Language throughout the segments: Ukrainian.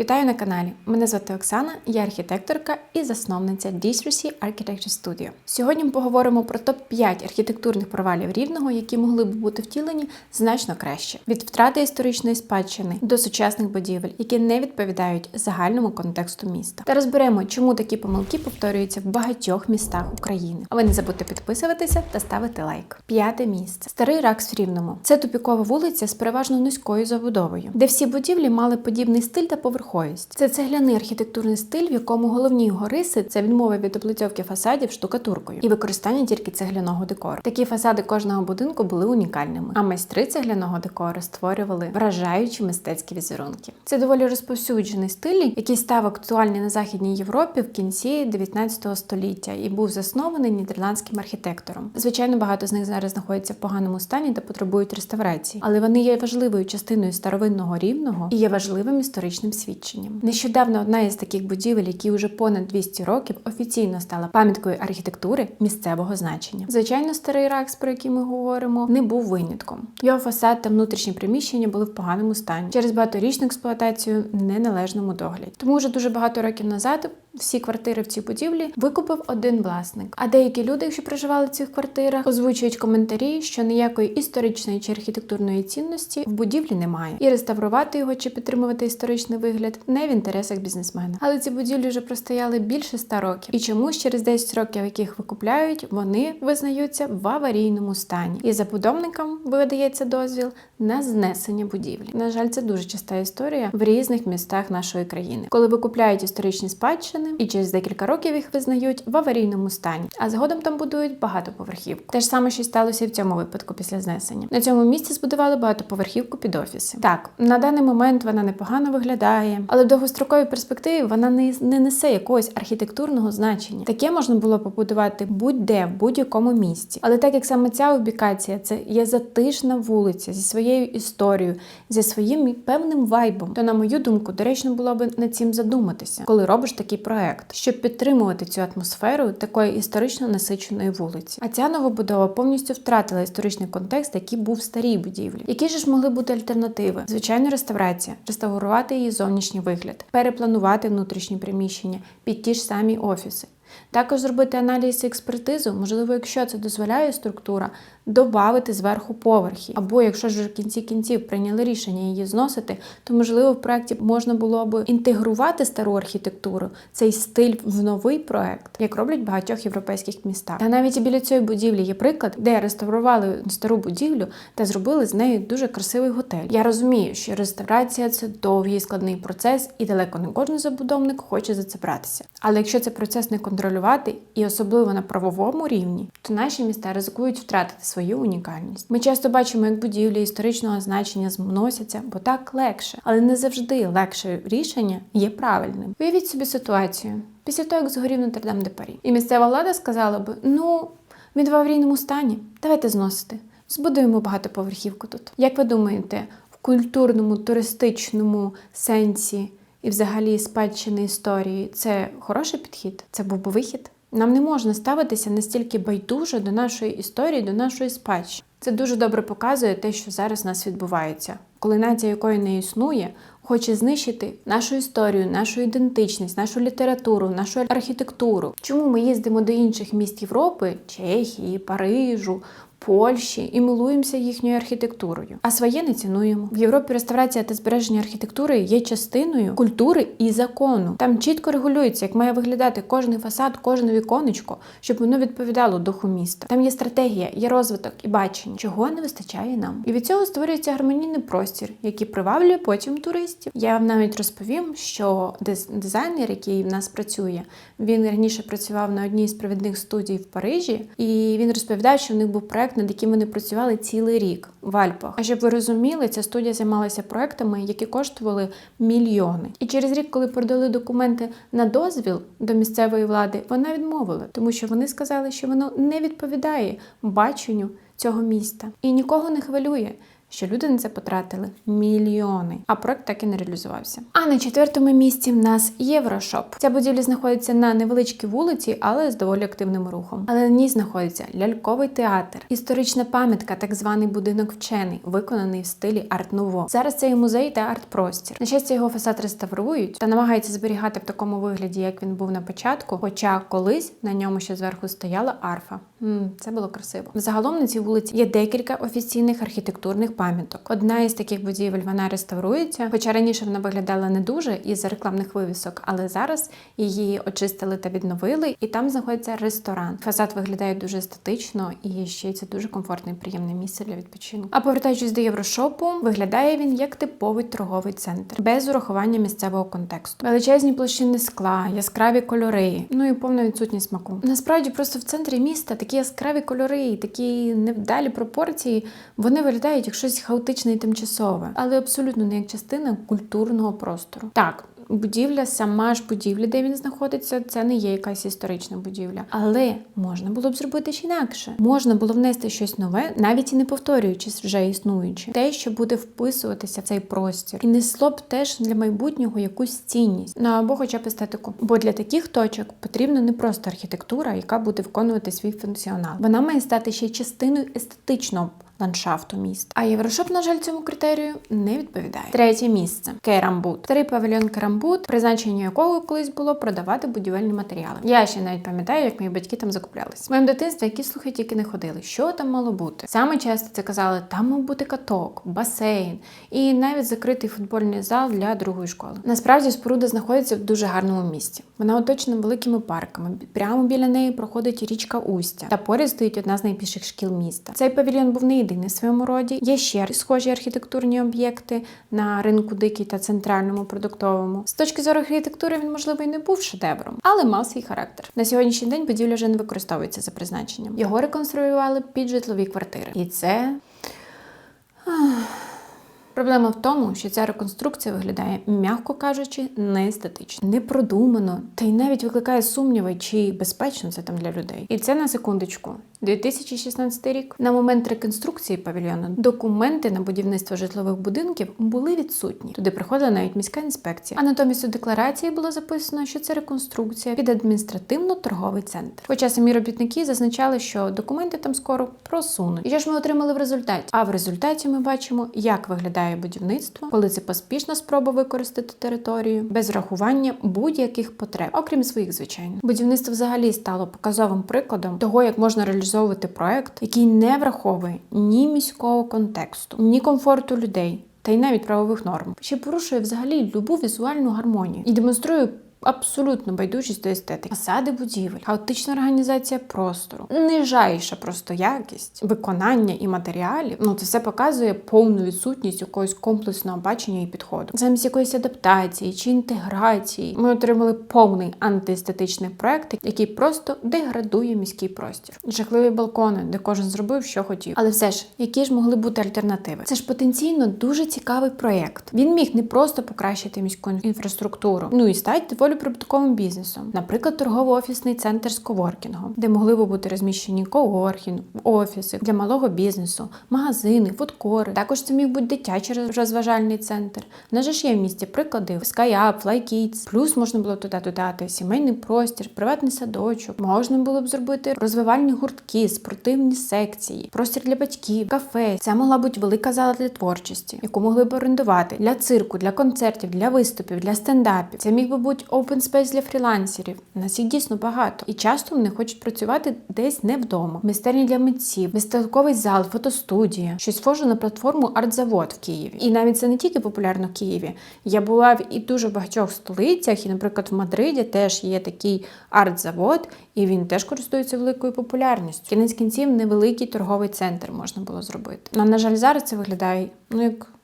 Вітаю на каналі. Мене звати Оксана, я архітекторка і засновниця D3C Architecture Studio. Сьогодні ми поговоримо про топ-5 архітектурних провалів рівного, які могли б бути втілені значно краще від втрати історичної спадщини до сучасних будівель, які не відповідають загальному контексту міста. Та розберемо, чому такі помилки повторюються в багатьох містах України. А ви не забудьте підписуватися та ставити лайк. П'яте місце старий ракс в Рівному. Це тупікова вулиця з переважно низькою забудовою, де всі будівлі мали подібний стиль та поверховість. Це цегляний архітектурний стиль, в якому головні його риси це відмова від облицьовки фасадів штукатуркою і використання тільки цегляного декору. Такі фасади кожного будинку були унікальними, а майстри цегляного декору створювали вражаючі мистецькі візерунки. Це доволі розповсюджений стиль, який став актуальний на західній Європі в кінці 19 століття і був заснований нідерландським архітектором. Звичайно, багато з них зараз знаходяться в поганому стані та потребують реставрації, але вони є важливою частиною старовинного рівного і є важливим історичним свідченням. Нещодавно одна із таких будівель, які вже понад 200 років офіційно стала пам'яткою архітектури місцевого значення. Звичайно, старий ракс, про який ми говоримо, не був винятком. Його фасад та внутрішні приміщення були в поганому стані через багаторічну експлуатацію неналежному догляді. Тому вже дуже багато років назад. Всі квартири в цій будівлі викупив один власник. А деякі люди, якщо проживали в цих квартирах, озвучують коментарі, що ніякої історичної чи архітектурної цінності в будівлі немає, і реставрувати його чи підтримувати історичний вигляд не в інтересах бізнесмена. Але ці будівлі вже простояли більше ста років, і чомусь через 10 років, яких викупляють, вони визнаються в аварійному стані. І забудовникам видається дозвіл на знесення будівлі. На жаль, це дуже часта історія в різних містах нашої країни, коли викупляють історичні спадщини і через декілька років їх визнають в аварійному стані, а згодом там будують багатоповерхівку. Те ж саме, що сталося в цьому випадку після знесення. На цьому місці збудували багатоповерхівку під офіси. Так, на даний момент вона непогано виглядає, але в довгостроковій перспективі вона не, не несе якогось архітектурного значення. Таке можна було побудувати будь-де в будь-якому місці. Але так як саме ця убікація це є затишна вулиця зі своєю історією, зі своїм певним вайбом, то на мою думку, доречно було би над цим задуматися, коли робиш такий проект, щоб підтримувати цю атмосферу такої історично насиченої вулиці. А ця новобудова повністю втратила історичний контекст, який був в старій будівлі. Які ж могли бути альтернативи? Звичайно, реставрація, реставрувати її зовнішній вигляд, перепланувати внутрішні приміщення під ті ж самі офіси. Також зробити аналіз і експертизу, можливо, якщо це дозволяє структура, додати зверху поверхи. Або якщо ж в кінці кінців прийняли рішення її зносити, то можливо в проєкті можна було б інтегрувати стару архітектуру, цей стиль в новий проект, як роблять в багатьох європейських містах. Та навіть і біля цієї будівлі є приклад, де реставрували стару будівлю та зробили з нею дуже красивий готель. Я розумію, що реставрація це довгий складний процес, і далеко не кожен забудовник хоче за це братися. Але якщо цей процес не контролювати, і особливо на правовому рівні, то наші міста ризикують втратити свою унікальність. Ми часто бачимо, як будівлі історичного значення зносяться, бо так легше, але не завжди легше рішення є правильним. Уявіть собі ситуацію після того, як згорів Нотр-Дам де Парі, і місцева влада сказала б: ну він в аварійному стані, давайте зносити. Збудуємо багатоповерхівку тут. Як ви думаєте, в культурному, туристичному сенсі і взагалі спадщини історії це хороший підхід? Це був би вихід? Нам не можна ставитися настільки байдуже до нашої історії, до нашої спадщини. Це дуже добре показує те, що зараз у нас відбувається. Коли нація якої не існує, хоче знищити нашу історію, нашу ідентичність, нашу літературу, нашу архітектуру. Чому ми їздимо до інших міст Європи, Чехії, Парижу, Польщі і милуємося їхньою архітектурою, а своє не цінуємо. В Європі реставрація та збереження архітектури є частиною культури і закону. Там чітко регулюється, як має виглядати кожний фасад, кожне віконечко, щоб воно відповідало духу міста. Там є стратегія, є розвиток і бачення, чого не вистачає нам. І від цього створюється гармонійний простір, який приваблює потім туристів. Я вам навіть розповім, що диз- дизайнер, який в нас працює, він раніше працював на одній з провідних студій в Парижі, і він розповідав, що в них був проект, над яким вони працювали цілий рік в Альпах. А щоб ви розуміли, ця студія займалася проектами, які коштували мільйони. І через рік, коли продали документи на дозвіл до місцевої влади, вона відмовила, тому що вони сказали, що воно не відповідає баченню цього міста і нікого не хвилює. Що люди на це потратили мільйони, а проект так і не реалізувався. А на четвертому місці в нас Єврошоп. Ця будівля знаходиться на невеличкій вулиці, але з доволі активним рухом. Але на ній знаходиться ляльковий театр, історична пам'ятка, так званий будинок вчений, виконаний в стилі арт-нуво. Зараз це і музей та арт-простір. На щастя, його фасад реставрують та намагаються зберігати в такому вигляді, як він був на початку. Хоча колись на ньому ще зверху стояла арфа. М, це було красиво. Загалом на цій вулиці є декілька офіційних архітектурних пам'яток. Одна із таких будівель вона реставрується, хоча раніше вона виглядала не дуже із-за рекламних вивісок, але зараз її очистили та відновили, і там знаходиться ресторан. Фасад виглядає дуже естетично і ще це дуже комфортне і приємне місце для відпочинку. А повертаючись до єврошопу, виглядає він як типовий торговий центр, без урахування місцевого контексту. Величезні площини скла, яскраві кольори, ну і повна відсутність смаку. Насправді, просто в центрі міста такі яскраві кольори, такі невдалі пропорції, вони виглядають як щось хаотичне і тимчасове, але абсолютно не як частина культурного простору. Так. Будівля, сама ж будівля, де він знаходиться, це не є якась історична будівля. Але можна було б зробити ж інакше. Можна було внести щось нове, навіть і не повторюючись вже існуюче. Те, що буде вписуватися в цей простір, і несло б теж для майбутнього якусь цінність, ну або хоча б естетику. Бо для таких точок потрібна не просто архітектура, яка буде виконувати свій функціонал. Вона має стати ще частиною естетичного ландшафту міста. А Єврошоп, на жаль, цьому критерію не відповідає. Третє місце Керамбут. Старий павільйон Керамбут, призначення якого колись було продавати будівельні матеріали. Я ще навіть пам'ятаю, як мої батьки там закуплялись. В моєму дитинстві які слухи тільки не ходили. Що там мало бути? Саме часто це казали, там мав бути каток, басейн і навіть закритий футбольний зал для другої школи. Насправді споруда знаходиться в дуже гарному місці. Вона оточена великими парками. Прямо біля неї проходить річка Устя. Та поряд стоїть одна з найбільших шкіл міста. Цей павільйон був не єдиний в своєму роді. Є ще схожі архітектурні об'єкти на ринку дикий та центральному продуктовому. З точки зору архітектури він, можливо, і не був шедевром, але мав свій характер. На сьогоднішній день будівля вже не використовується за призначенням. Його реконструювали під житлові квартири. І це. Проблема в тому, що ця реконструкція виглядає, м'яко кажучи, не естетично, не продумано, та й навіть викликає сумніви, чи безпечно це там для людей. І це на секундочку. 2016 рік на момент реконструкції павільйону документи на будівництво житлових будинків були відсутні. Туди приходила навіть міська інспекція. А натомість у декларації було записано, що це реконструкція під адміністративно-торговий центр. Хоча самі робітники зазначали, що документи там скоро просунуть. І що ж ми отримали в результаті? А в результаті ми бачимо, як виглядає будівництво, коли це поспішна спроба використати територію без врахування будь-яких потреб, окрім своїх, звичайно. Будівництво взагалі стало показовим прикладом того, як можна реалізовувати проект, який не враховує ні міського контексту, ні комфорту людей. Та й навіть правових норм, ще порушує взагалі любу візуальну гармонію і демонструє абсолютно байдужість до естетики. Фасади будівель, хаотична організація простору, нижайша просто якість виконання і матеріалів. Ну це все показує повну відсутність якогось комплексного бачення і підходу. Замість якоїсь адаптації чи інтеграції ми отримали повний антиестетичний проект, який просто деградує міський простір. Жахливі балкони, де кожен зробив, що хотів. Але все ж, які ж могли бути альтернативи? Це ж потенційно дуже цікавий проєкт. Він міг не просто покращити міську інфраструктуру, ну і стати доволі прибутковим бізнесом, наприклад, торгово-офісний центр з коворкінгом, де могли би бути розміщені коворкінг, офіси для малого бізнесу, магазини, фудкори. Також це міг бути дитячий розважальний центр. На же ж є в місті приклади SkyUp, FlyKids. Плюс можна було туди додати сімейний простір, приватний садочок. Можна було б зробити розвивальні гуртки, спортивні секції, простір для батьків, кафе. Це могла бути велика зала для творчості, яку могли б орендувати для цирку, для концертів, для виступів, для стендапів. Це міг би бути open space для фрілансерів. Нас їх дійсно багато. І часто вони хочуть працювати десь не вдома. Майстерні для митців, виставковий зал, фотостудія, щось схоже на платформу Артзавод в Києві. І навіть це не тільки популярно в Києві. Я була в і дуже багатьох столицях, і, наприклад, в Мадриді теж є такий арт-завод, і він теж користується великою популярністю. Кінець кінців невеликий торговий центр можна було зробити. Но, на жаль, зараз це виглядає ну як.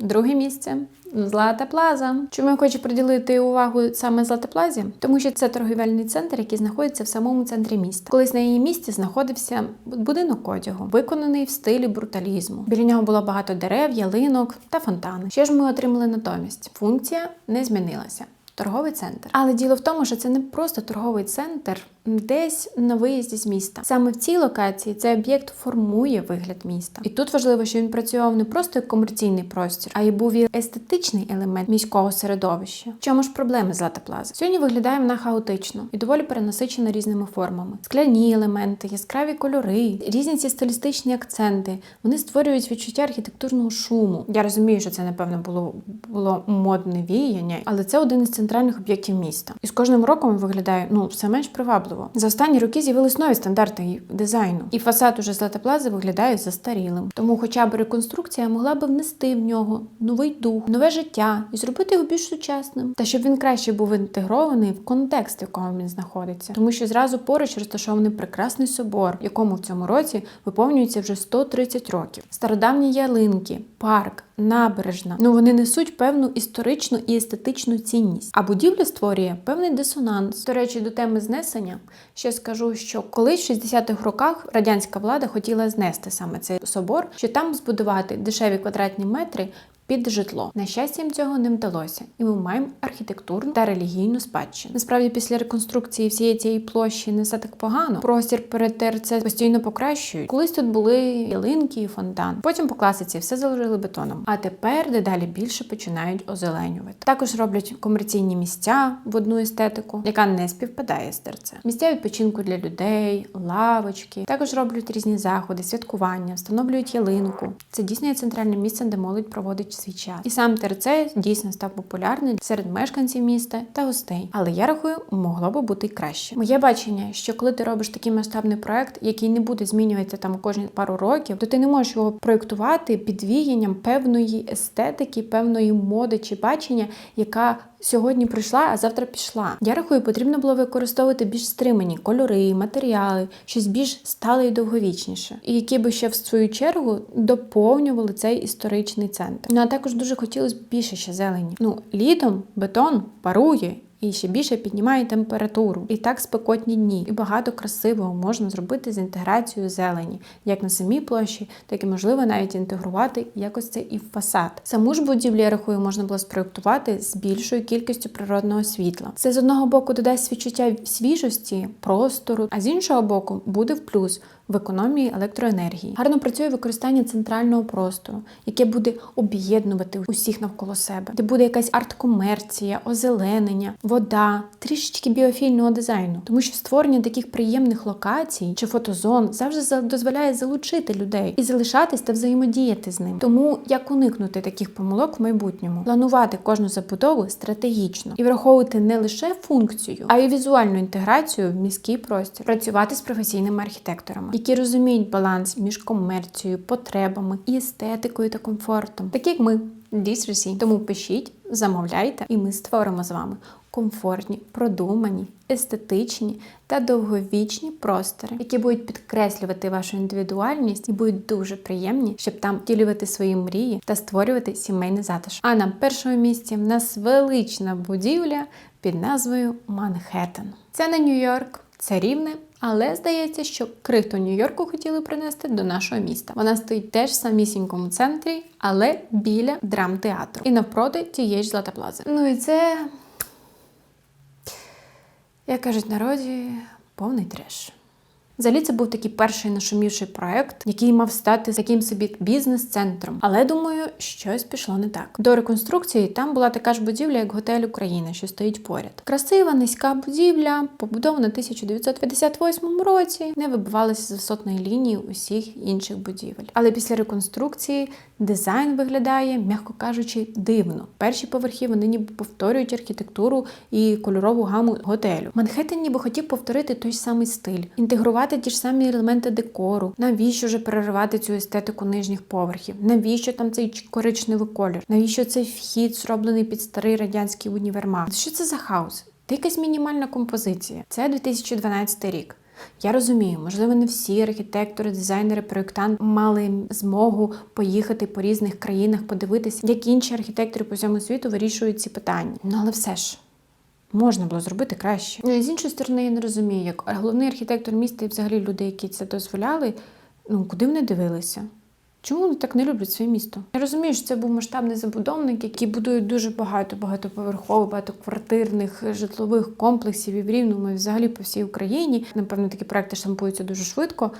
Друге місце Злата Плаза. Чому я хочу приділити увагу саме Злата Плазі? Тому що це торгівельний центр, який знаходиться в самому центрі міста. Колись на її місці знаходився будинок одягу, виконаний в стилі бруталізму. Біля нього було багато дерев, ялинок та фонтани. Що ж ми отримали натомість? Функція не змінилася. Торговий центр. Але діло в тому, що це не просто торговий центр десь на виїзді з міста. Саме в цій локації цей об'єкт формує вигляд міста. І тут важливо, що він працював не просто як комерційний простір, а й був і естетичний елемент міського середовища. В чому ж проблеми Злата Плаза? Сьогодні виглядає вона хаотично і доволі перенасичена різними формами. Скляні елементи, яскраві кольори, різні ці стилістичні акценти. Вони створюють відчуття архітектурного шуму. Я розумію, що це напевно було було модне віяння, але це один із центральних об'єктів міста. І з кожним роком виглядає ну все менш привабливо. За останні роки з'явились нові стандарти дизайну, і фасад уже Злата Плази виглядає застарілим. Тому, хоча б реконструкція могла би внести в нього новий дух, нове життя і зробити його більш сучасним, та щоб він краще був інтегрований в контекст, в якому він знаходиться, тому що зразу поруч розташований прекрасний собор, якому в цьому році виповнюється вже 130 років. Стародавні ялинки, парк, набережна. Ну вони несуть певну історичну і естетичну цінність. А будівля створює певний дисонанс. До речі, до теми знесення ще скажу, що колись в 60-х роках радянська влада хотіла знести саме цей собор, що там збудувати дешеві квадратні метри. Під житло на щастя, їм цього не вдалося, і ми маємо архітектурну та релігійну спадщину. Насправді, після реконструкції всієї цієї площі не все так погано. Простір перед ТРЦ постійно покращують. Колись тут були ялинки і фонтан. Потім по класиці все заложили бетоном. А тепер дедалі більше починають озеленювати. Також роблять комерційні місця в одну естетику, яка не співпадає з ТРЦ. Місця відпочинку для людей, лавочки. Також роблять різні заходи, святкування, встановлюють ялинку. Це дійсно є центральним місцем, де молодь проводить свій час. І сам ТРЦ дійсно став популярний серед мешканців міста та гостей. Але я рахую, могло би бути краще. Моє бачення, що коли ти робиш такий масштабний проект, який не буде змінюватися там кожні пару років, то ти не можеш його проєктувати під віянням певної естетики, певної моди чи бачення, яка сьогодні прийшла, а завтра пішла. Я рахую, потрібно було використовувати більш стримані кольори, матеріали, щось більш стале і довговічніше, і які би ще в свою чергу доповнювали цей історичний центр. Ну а також дуже хотілося б більше ще зелені. Ну літом бетон парує. І ще більше піднімає температуру. І так спекотні дні. І багато красивого можна зробити з інтеграцією зелені, як на самій площі, так і можливо навіть інтегрувати якось це і в фасад. Саму ж будівлю, я рахую, можна було спроектувати з більшою кількістю природного світла. Це з одного боку додасть відчуття свіжості, простору, а з іншого боку буде в плюс в економії електроенергії. Гарно працює використання центрального простору, яке буде об'єднувати усіх навколо себе, де буде якась арт-комерція, озеленення, вода, трішечки біофільного дизайну, тому що створення таких приємних локацій чи фотозон завжди за- дозволяє залучити людей і залишатись та взаємодіяти з ним. Тому як уникнути таких помилок в майбутньому, планувати кожну забудову стратегічно і враховувати не лише функцію, а й візуальну інтеграцію в міський простір, працювати з професійними архітекторами, які розуміють баланс між комерцією, потребами і естетикою та комфортом, так як ми. D3C. Тому пишіть, замовляйте, і ми створимо з вами комфортні, продумані, естетичні та довговічні простори, які будуть підкреслювати вашу індивідуальність і будуть дуже приємні, щоб там втілювати свої мрії та створювати сімейний затишок. А на першому місці в нас велична будівля під назвою Манхеттен. Це не Нью-Йорк, це рівне. Але здається, що крихту Нью-Йорку хотіли принести до нашого міста. Вона стоїть теж в самісінькому центрі, але біля драмтеатру. І навпроти тієї ж Злата. Ну і це, як кажуть народі, повний треш. Взагалі це був такий перший нашумівший проект, який мав стати таким собі бізнес-центром. Але думаю, щось пішло не так. До реконструкції там була така ж будівля, як готель Україна, що стоїть поряд. Красива низька будівля, побудована в 1958 році, не вибивалася з висотної лінії усіх інших будівель. Але після реконструкції дизайн виглядає, м'яко кажучи, дивно. Перші поверхи вони ніби повторюють архітектуру і кольорову гаму готелю. Манхеттен ніби хотів повторити той самий стиль, інтегрувати ті ж самі елементи декору. Навіщо вже переривати цю естетику нижніх поверхів? Навіщо там цей коричневий колір? Навіщо цей вхід зроблений під старий радянський універмаг? Що це за хаос? Це якась мінімальна композиція. Це 2012 рік. Я розумію, можливо, не всі архітектори, дизайнери, проєктанти мали змогу поїхати по різних країнах, подивитися, як інші архітектори по всьому світу вирішують ці питання. Ну але все ж. Можна було зробити краще. Ну, з іншої сторони, я не розумію, як головний архітектор міста і взагалі люди, які це дозволяли, ну куди вони дивилися? Чому вони так не люблять своє місто? Я розумію, що це був масштабний забудовник, який будує дуже багато багатоповерхових, багатоквартирних житлових комплексів і в Рівному, і взагалі по всій Україні. Напевно, такі проекти штампуються дуже швидко.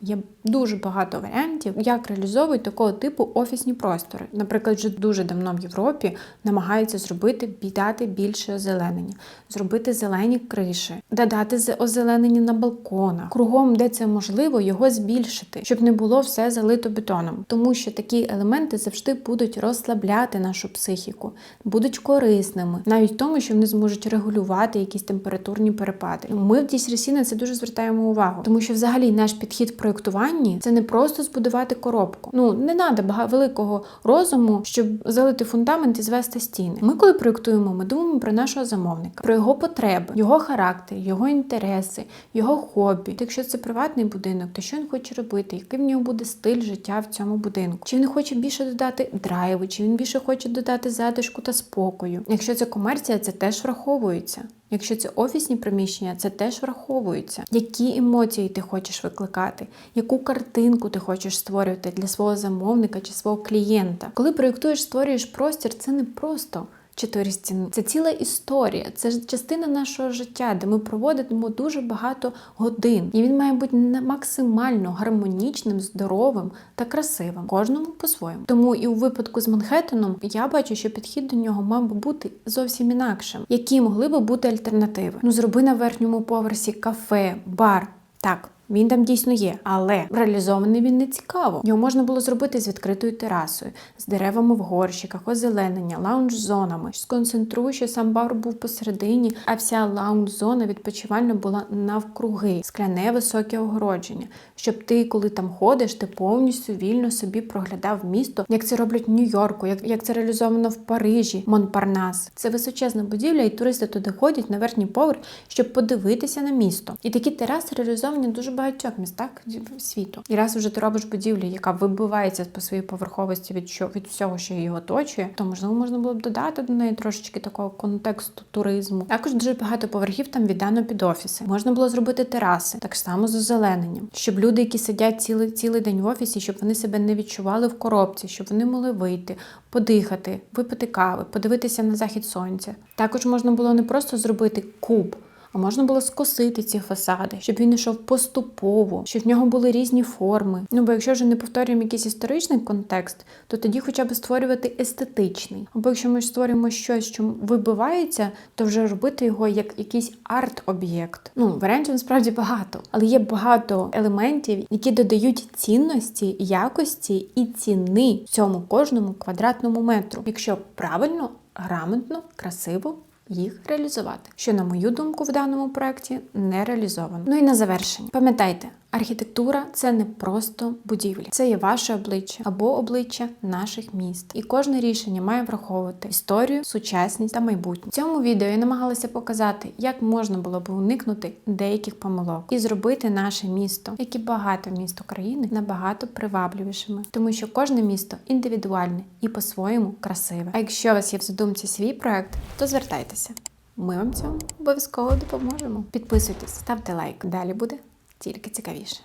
Є дуже багато варіантів, як реалізовують такого типу офісні простори. Наприклад, вже дуже давно в Європі намагаються зробити дати більше озеленення, зробити зелені криші, додати озеленення на балконах, кругом, де це можливо, його збільшити, щоб не було все залито бетоном. Тому що такі елементи завжди будуть розслабляти нашу психіку, будуть корисними, навіть в тому, що вони зможуть регулювати якісь температурні перепади. Ми в DSRC на це дуже звертаємо увагу, тому що взагалі наш підхід проєктуванні це не просто збудувати коробку. Ну не треба великого розуму, щоб залити фундамент і звести стіни. Ми, коли проєктуємо, ми думаємо про нашого замовника, про його потреби, його характер, його інтереси, його хобі. Та Якщо це приватний будинок, то що він хоче робити? Який в нього буде стиль життя в цьому будинку? Чи він хоче більше додати драйву, чи він більше хоче додати затишку та спокою? Якщо це комерція, це теж враховується. Якщо це офісні приміщення, це теж враховується. Які емоції ти хочеш викликати, яку картинку ти хочеш створювати для свого замовника чи свого клієнта. Коли проєктуєш, створюєш простір, це не просто. Чотири стіни. Це ціла історія, це ж частина нашого життя, де ми проводимо дуже багато годин. І він має бути максимально гармонічним, здоровим та красивим. Кожному по-своєму. Тому і у випадку з Манхеттеном я бачу, що підхід до нього мав би бути зовсім інакшим. Які могли би бути альтернативи? Ну зроби на верхньому поверсі кафе, бар. Так, він там дійсно є, але реалізований він не цікаво. Його можна було зробити з відкритою терасою, з деревами в горщиках, озеленення, лаунж-зонами. Сконцентруй, сам бар був посередині, а вся лаунж-зона відпочивальна була навкруги, скляне високе огородження, щоб ти, коли там ходиш, ти повністю вільно собі проглядав місто, як це роблять в Нью-Йорку, як, як це реалізовано в Парижі, Монпарнас. Це височезна будівля, і туристи туди ходять на верхній поверх, щоб подивитися на місто. І такі тераси реалізовані дуже багатьох містах світу. І раз вже ти робиш будівлю, яка вибивається по своїй поверховості від що від всього, що її оточує, то можливо можна було б додати до неї трошечки такого контексту туризму. Також дуже багато поверхів там віддано під офіси. Можна було зробити тераси, так само з озелененням, щоб люди, які сидять цілий цілий день в офісі, щоб вони себе не відчували в коробці, щоб вони могли вийти, подихати, випити кави, подивитися на захід сонця. Також можна було не просто зробити куб. А можна було скосити ці фасади, щоб він йшов поступово, щоб в нього були різні форми. Ну бо якщо вже не повторюємо якийсь історичний контекст, то тоді хоча б створювати естетичний. Або якщо ми створюємо щось, що вибивається, то вже робити його як якийсь арт-об'єкт. Ну варіантів насправді багато, але є багато елементів, які додають цінності, якості і ціни цьому кожному квадратному метру, якщо правильно, грамотно, красиво їх реалізувати, що, на мою думку, в даному проєкті не реалізовано. Ну і на завершення. Пам'ятайте, архітектура це не просто будівлі, це є ваше обличчя або обличчя наших міст. І кожне рішення має враховувати історію, сучасність та майбутнє. В цьому відео я намагалася показати, як можна було б уникнути деяких помилок і зробити наше місто, як і багато міст України, набагато привабливішими, тому що кожне місто індивідуальне і по-своєму красиве. А якщо у вас є в задумці свій проект, то звертайтеся. Ми вам цьому обов'язково допоможемо. Підписуйтесь, ставте лайк. Далі буде тільки цікавіше.